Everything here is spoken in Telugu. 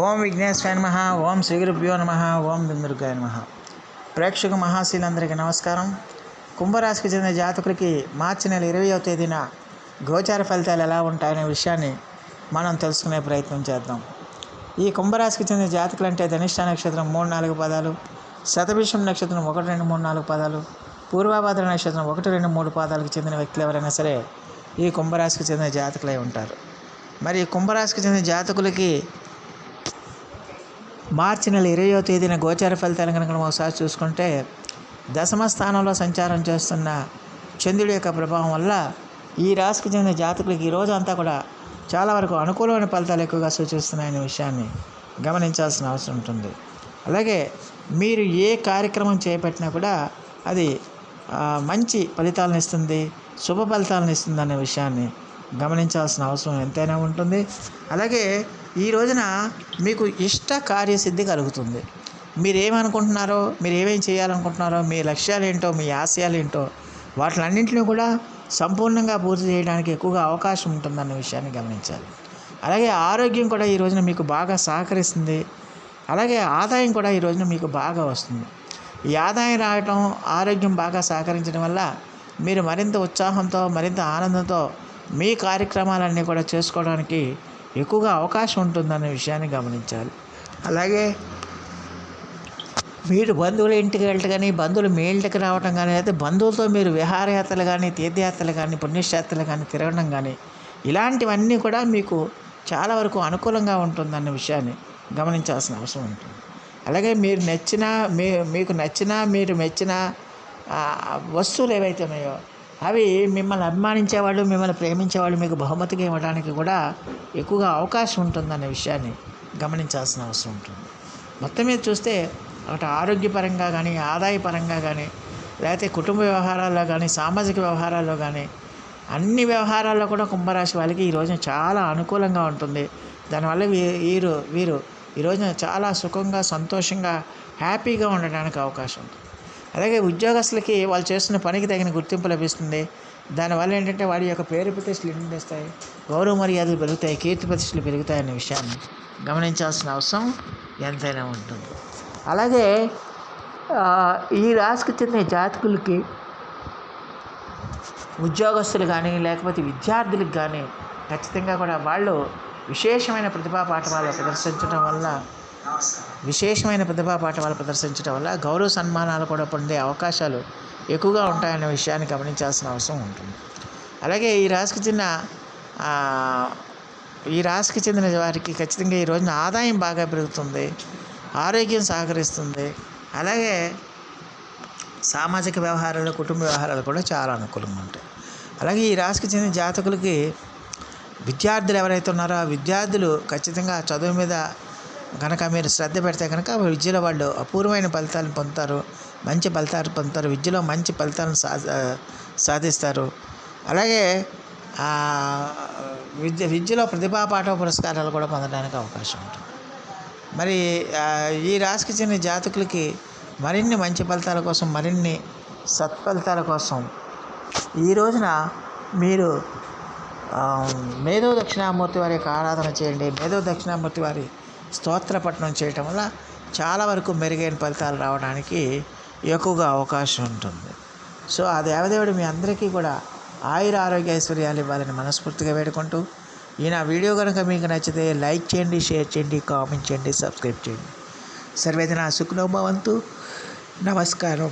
ఓం విఘ్నేశ్వరాయ నమ ఓం శ్రీగురుభ్యో నమ ఓం దుందుర్గాయ నమ. ప్రేక్షక మహాశీలందరికీ నమస్కారం. కుంభరాశికి చెందిన జాతకులకి మార్చి నెల ఇరవైవ తేదీన గోచార ఫలితాలు ఎలా ఉంటాయనే విషయాన్ని మనం తెలుసుకునే ప్రయత్నం చేద్దాం. ఈ కుంభరాశికి చెందిన జాతకులు అంటే ధనిష్ట నక్షత్రం మూడు నాలుగు పదాలు శతభిషం నక్షత్రం ఒకటి రెండు మూడు నాలుగు పదాలు పూర్వాభాద్ర నక్షత్రం ఒకటి రెండు మూడు పాదాలకు చెందిన వ్యక్తులు ఎవరైనా సరే ఈ కుంభరాశికి చెందిన జాతకులై ఉంటారు. మరి కుంభరాశికి చెందిన జాతకులకి మార్చి నెల ఇరవయో తేదీన గోచార ఫలితాలను కనుక ఒకసారి చూసుకుంటే దశమ స్థానంలో సంచారం చేస్తున్న చంద్రుడి యొక్క ప్రభావం వల్ల ఈ రాశికి చెందిన జాతకులకు ఈ అంతా కూడా చాలా వరకు అనుకూలమైన ఫలితాలు ఎక్కువగా సూచిస్తున్నాయనే విషయాన్ని గమనించాల్సిన అవసరం ఉంటుంది. అలాగే మీరు ఏ కార్యక్రమం చేపట్టినా కూడా అది మంచి ఫలితాలను ఇస్తుంది శుభ ఫలితాలను ఇస్తుంది అనే విషయాన్ని గమనించాల్సిన అవసరం ఎంతైనా ఉంటుంది. అలాగే ఈ రోజున మీకు ఇష్ట కార్యసిద్ధి కలుగుతుంది. మీరేమనుకుంటున్నారో మీరు ఏమేమి చేయాలనుకుంటున్నారో మీ లక్ష్యాలు ఏంటో మీ ఆశయాలు ఏంటో వాటిలన్నింటినీ కూడా సంపూర్ణంగా పూర్తి చేయడానికి ఎక్కువగా అవకాశం ఉంటుందన్న విషయాన్ని గమనించాలి. అలాగే ఆరోగ్యం కూడా ఈ రోజున మీకు బాగా సహకరిస్తుంది. అలాగే ఆదాయం కూడా ఈ రోజున మీకు బాగా వస్తుంది. ఈ ఆదాయం రావటం ఆరోగ్యం బాగా సహకరించడం వల్ల మీరు మరింత ఉత్సాహంతో మరింత ఆనందంతో మీ కార్యక్రమాలన్నీ కూడా చేసుకోవడానికి ఎక్కువగా అవకాశం ఉంటుందనే విషయాన్ని గమనించాలి. అలాగే మీరు బంధువుల ఇంటికి వెళ్ళటం కానీ బంధువులు మీ ఇంటికి రావటం కానీ అయితే బంధువులతో మీరు విహారయాత్రలు కానీ తీర్థయాత్రలు కానీ పుణ్యక్షేత్రాలు కానీ తిరగడం కానీ ఇలాంటివన్నీ కూడా మీకు చాలా వరకు అనుకూలంగా ఉంటుందన్న విషయాన్ని గమనించాల్సిన అవసరం ఉంటుంది. అలాగే మీరు నచ్చిన మీ మీకు నచ్చిన మీరు మెచ్చిన వస్తువులు ఏవైతే ఉన్నాయో అవి మిమ్మల్ని అభిమానించేవాళ్ళు మిమ్మల్ని ప్రేమించేవాళ్ళు మీకు బహుమతిగా ఇవ్వడానికి కూడా ఎక్కువగా అవకాశం ఉంటుందనే విషయాన్ని గమనించాల్సిన అవసరం ఉంటుంది. మొత్తం మీద చూస్తే ఒకటి ఆరోగ్యపరంగా కానీ ఆదాయపరంగా కానీ లేకపోతే కుటుంబ వ్యవహారాల్లో కానీ సామాజిక వ్యవహారాల్లో కానీ అన్ని వ్యవహారాల్లో కూడా కుంభరాశి వాళ్ళకి ఈ రోజున చాలా అనుకూలంగా ఉంటుంది. దానివల్ల వీ- వీరు వీరు ఈ రోజున చాలా సుఖంగా సంతోషంగా హ్యాపీగా ఉండడానికి అవకాశం ఉంది అలాగే ఉద్యోగస్తులకి వాళ్ళు చేస్తున్న పనికి తగిన గుర్తింపు లభిస్తుంది. దానివల్ల ఏంటంటే వాడి యొక్క పేరు ప్రతిష్టలు ఎన్నిస్తాయి గౌరవ మర్యాదలు పెరుగుతాయి కీర్తి ప్రతిష్టలు పెరుగుతాయనే విషయాన్ని గమనించాల్సిన అవసరం ఎంతైనా ఉంటుంది. అలాగే ఈ రాశికి చెందిన జాతకులకి ఉద్యోగస్తులు కానీ లేకపోతే విద్యార్థులకు కానీ ఖచ్చితంగా కూడా వాళ్ళు విశేషమైన ప్రతిభా పాఠవాలు ప్రదర్శించడం వల్ల విశేషమైన ప్రతిభా పాఠవాలు ప్రదర్శించడం వల్ల గౌరవ సన్మానాలు కూడా పొందే అవకాశాలు ఎక్కువగా ఉంటాయనే విషయాన్ని గమనించాల్సిన అవసరం ఉంటుంది. అలాగే ఈ రాశికి చెందిన ఈ రాశికి చెందిన వారికి ఖచ్చితంగా ఈ రోజున ఆదాయం బాగా పెరుగుతుంది ఆరోగ్యం సహకరిస్తుంది అలాగే సామాజిక వ్యవహారాలు కుటుంబ వ్యవహారాలు కూడా చాలా అనుకూలంగా ఉంటాయి. అలాగే ఈ రాశికి చెందిన జాతకులకి విద్యార్థులు ఎవరైతే ఉన్నారో ఆ విద్యార్థులు ఖచ్చితంగా చదువు మీద కనుక మీరు శ్రద్ధ పెడితే కనుక విద్యలో వాళ్ళు అపూర్వమైన ఫలితాలను పొందుతారు. మంచి ఫలితాలు పొందుతారు. విద్యలో మంచి ఫలితాలను సాధి సాధిస్తారు. అలాగే విద్య విద్యలో ప్రతిభా పాఠ పురస్కారాలు కూడా పొందడానికి అవకాశం ఉంటుంది. మరి ఈ రాశికి చెందిన జాతకులకి మరిన్ని మంచి ఫలితాల కోసం మరిన్ని సత్ఫలితాల కోసం ఈ రోజున మీరు మేధో దక్షిణామూర్తి వారి యొక్క ఆరాధన చేయండి. మేధో దక్షిణామూర్తి వారి స్తోత్ర పఠనం చేయటం వల్ల చాలా వరకు మెరుగైన ఫలితాలు రావడానికి ఎక్కువగా అవకాశం ఉంటుంది. సో ఆ దేవదేవుడు మీ అందరికీ కూడా ఆయుర ఆరోగ్య ఐశ్వర్యాలు ఇవ్వాలని మనస్ఫూర్తిగా వేడుకుంటూ ఈ నా వీడియో కనుక మీకు నచ్చితే లైక్ చేయండి షేర్ చేయండి కామెంట్ చేయండి సబ్స్క్రైబ్ చేయండి. సర్వేదన సుఖనోభవంతు. నమస్కారం.